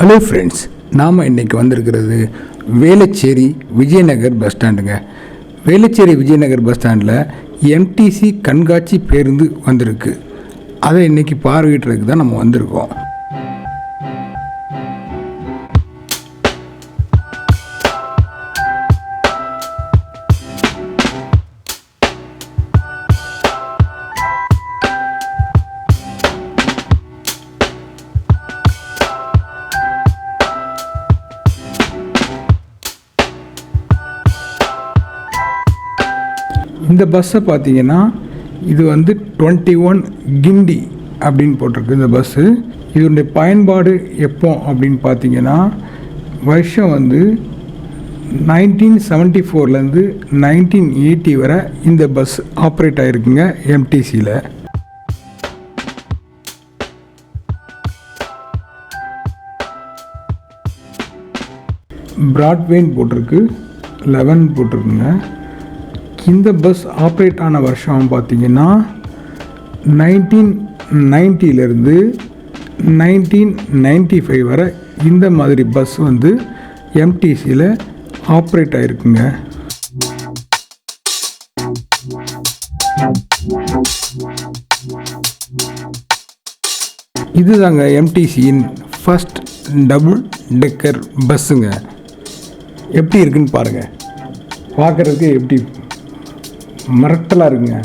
Hello friends நாம் இன்றைக்கி வந்திருக்கிறது வேளச்சேரி விஜயநகர் பஸ் ஸ்டாண்டுங்க வேளச்சேரி விஜயநகர் பஸ் ஸ்டாண்டில் எம்டிசி கண்காட்சி பேருந்து வந்திருக்கு. அதை இன்றைக்கி பார்வையிட்டுறதுக்கு தான் நம்ம வந்திருக்கோம். இந்த பஸ்ஸை பார்த்தீங்கன்னா இது வந்து டுவெண்ட்டி ஒன் கிண்டி அப்படின்னு போட்டிருக்கு இந்த பஸ்ஸு இதனுடைய பயன்பாடு எப்போ அப்படின்னு பார்த்தீங்கன்னா வருஷம் வந்து நைன்டீன் செவன்ட்டி ஃபோர்லேருந்து நைன்டீன் எயிட்டி வரை இந்த பஸ் ஆப்ரேட் ஆகிருக்குங்க எம்டிசியில் பிராட்வேன் போட்டிருக்கு லெவன் போட்டிருக்குங்க. இந்த பஸ் ஆப்ரேட் ஆன வருஷம் பார்த்தீங்கன்னா நைன்டீன் நைன்ட்டிலேருந்து நைன்டீன் நைன்ட்டி ஃபைவ் வரை இந்த மாதிரி பஸ் வந்து எம்டிசியில் ஆப்ரேட் ஆகிருக்குங்க இதுதாங்க எம்டிசியின் ஃபஸ்ட் டபுள் டெக்கர் பஸ்ஸுங்க எப்படி இருக்குன்னு பாருங்கள் பார்க்குறதுக்கு எப்படி மிரட்டலாக இருக்குங்க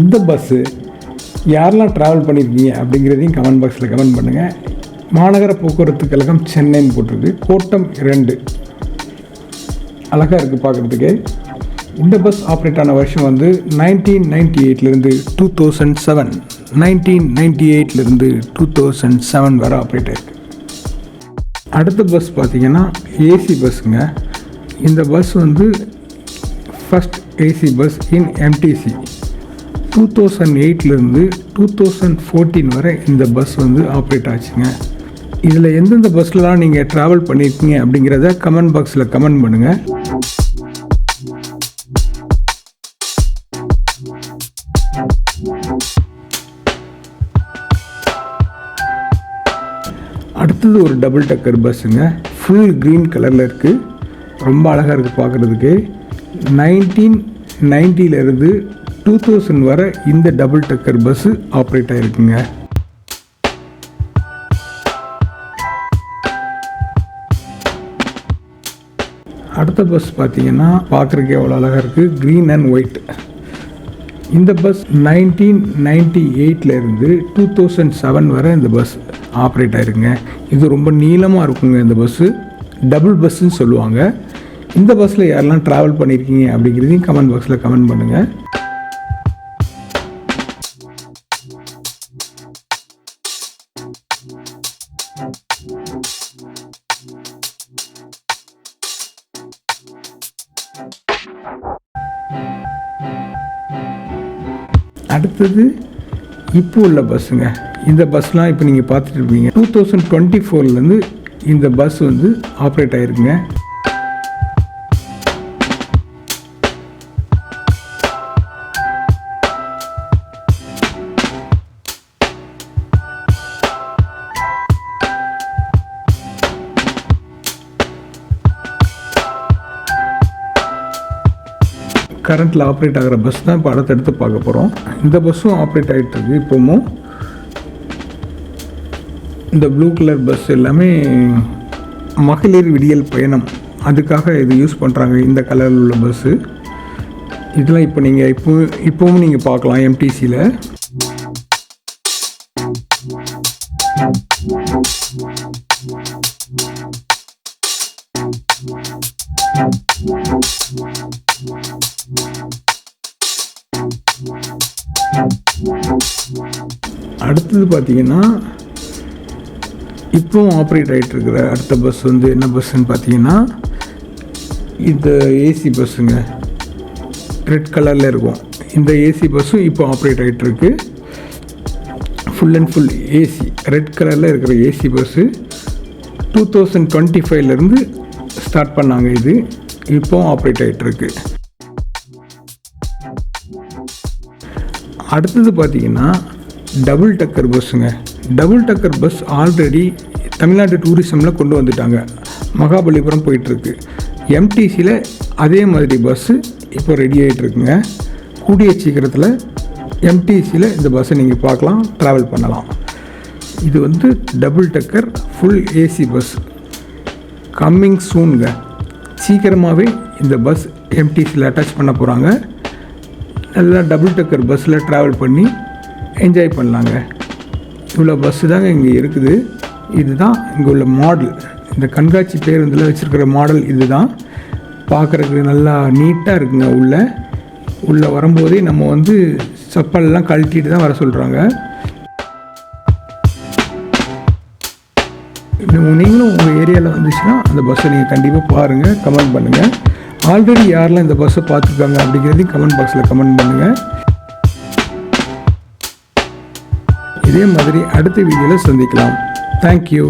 இந்த பஸ்ஸு யாரெல்லாம் ட்ராவல் பண்ணியிருக்கீங்க அப்படிங்கிறதையும் கமெண்ட் பாக்ஸில் கமெண்ட் பண்ணுங்கள் மாநகர போக்குவரத்து கழகம் சென்னைன்னு போட்டிருக்கு. கோட்டம் இரண்டு. அழகாக இருக்குது பார்க்குறதுக்கு. இந்த பஸ் ஆப்ரேட் ஆன வருஷம் வந்து nineteen ninety எயிட்லேருந்து two thousand seven nineteen ninety எயிட்லேருந்து two thousand seven வரை ஆப்ரேட் ஆயிருக்கு. அடுத்த பஸ் பார்த்தீங்கன்னா ஏசி பஸ்ஸுங்க இந்த பஸ் வந்து first AC bus in MTC two thousand எயிட்லேருந்து two thousand fourteen வரை இந்த பஸ் வந்து ஆப்ரேட் ஆச்சுங்க. இதில் எந்தெந்த பஸ்லலாம் நீங்கள் ட்ராவல் பண்ணியிருக்கீங்க அப்படிங்கிறத கமெண்ட் பாக்ஸில் கமெண்ட் பண்ணுங்கள் அடுத்தது ஒரு டபுள் டக்கர் பஸ்ஸுங்க ஃபுல் க்ரீன் கலரில் இருக்குது ரொம்ப அழகாக இருக்குது பார்க்குறதுக்கு நைன்டீன் நைன்ட்டியிலேருந்து டூ தௌசண்ட் வரை இந்த டபுள் டக்கர் பஸ்ஸு ஆப்ரேட் ஆகிருக்குங்க அடுத்த பஸ் பார்த்தீங்கன்னா பார்க்குறதுக்கு எவ்வளோ அழகாக இருக்குது க்ரீன் அண்ட் ஒயிட் இந்த பஸ் நைன்டீன் நைன்டி எயிட்லேருந்து டூ தௌசண்ட் செவன் வரை இந்த பஸ் ஆப்ரேட் ஆகிருக்குங்க இது ரொம்ப நீளமாக இருக்குங்க இந்த பஸ்ஸு டபுள் பஸ்ஸுன்னு சொல்லுவாங்க. இந்த பஸ்ஸில் யாரெல்லாம் ட்ராவல் பண்ணியிருக்கீங்க அப்படிங்கிறதையும் கமெண்ட் பாக்ஸில் கமெண்ட் பண்ணுங்கள் அடுத்தது இப்போ உள்ள பஸ்ஸுங்க. இந்த பஸ்லாம் இப்போ நீங்கள் பார்த்துட்டு இருப்பீங்க. டூ தௌசண்ட் டுவெண்ட்டி ஃபோர்லேருந்து இந்த பஸ் வந்து ஆப்ரேட் ஆகிருக்குங்க கரண்ட்டில் ஆப்ரேட் ஆகிற பஸ் தான் இப்போ அடுத்தடுத்து பார்க்க போகிறோம் இந்த பஸ்ஸும் ஆப்ரேட் ஆகிட்டுருக்கு இப்போவும் இந்த ப்ளூ கலர் பஸ் எல்லாமே மகளிர் விடியல் பயணம். அதுக்காக இது யூஸ் பண்ணுறாங்க இந்த கலரில் உள்ள பஸ்ஸு இதெல்லாம் இப்போ நீங்கள் இப்போ இப்போவும் நீங்கள் பார்க்கலாம் எம்டிசியில் அடுத்தது பார்த்தீங்கன்னா இப்போவும் ஆப்ரேட் ஆகிட்டு இருக்கிற அடுத்த பஸ் வந்து என்ன பஸ்ஸுன்னு பார்த்தீங்கன்னா இந்த ஏசி பஸ்ஸுங்க ரெட் கலரில் இருக்கும். இந்த ஏசி பஸ்ஸும் இப்போ ஆப்ரேட் ஆகிட்டு இருக்கு full and full AC red கலரில் இருக்கிற AC bus two thousand twenty ஃபைவ்லேருந்து ஸ்டார்ட் பண்ணாங்க இது. இப்போ ஆப்ரேட் ஆகிட்டு இருக்கு. அடுத்தது பார்த்தீங்கன்னா டபுள் டக்கர் பஸ்ஸுங்க டபுள் டக்கர் பஸ் ஆல்ரெடி தமிழ்நாட்டு டூரிசமில் கொண்டு வந்துட்டாங்க. மகாபலிபுரம் போயிட்டுருக்கு எம்டிசியில் அதே மாதிரி பஸ்ஸு இப்போ ரெடி ஆகிட்டுருக்குங்க கூடிய சீக்கிரத்தில் எம்டிசியில் இந்த பஸ்ஸை நீங்கள் பார்க்கலாம் ட்ராவல் பண்ணலாம். இது வந்து double decker full AC bus coming சூனுங்க சீக்கிரமாகவே இந்த பஸ் எம்டிசியில் அட்டாச் பண்ண போகிறாங்க நல்லா டபுள் டக்கர் பஸ்ஸில் ட்ராவல் பண்ணி என்ஜாய் பண்ணலாங்க. இவ்வளோ பஸ்ஸு தாங்க இங்கே இருக்குது. இதுதான் இங்கே உள்ள மாடல் இந்த கண்காட்சி பேருந்தில் வச்சுருக்கிற மாடல் இதுதான். பார்க்குறதுக்கு நல்லா நீட்டாக இருக்குங்க உள்ளே. உள்ளே வரும்போதே நம்ம வந்து செப்பல்லாம் கழட்டிட்டு தான் வர சொல்கிறாங்க நீங்களும் உங்கள் ஏரியாவில் வந்துச்சுன்னா அந்த பஸ்ஸை நீங்கள் கண்டிப்பாக பாருங்கள் கமெண்ட் பண்ணுங்கள் ஆல்ரெடி யாரெல்லாம் இந்த பஸ்ஸை பார்த்துருக்காங்க அப்படிங்கிறதையும் கமெண்ட் பாக்ஸில் கமெண்ட் பண்ணுங்கள் இதே மாதிரி அடுத்த வீடியோவில் சந்திக்கலாம். தேங்க்யூ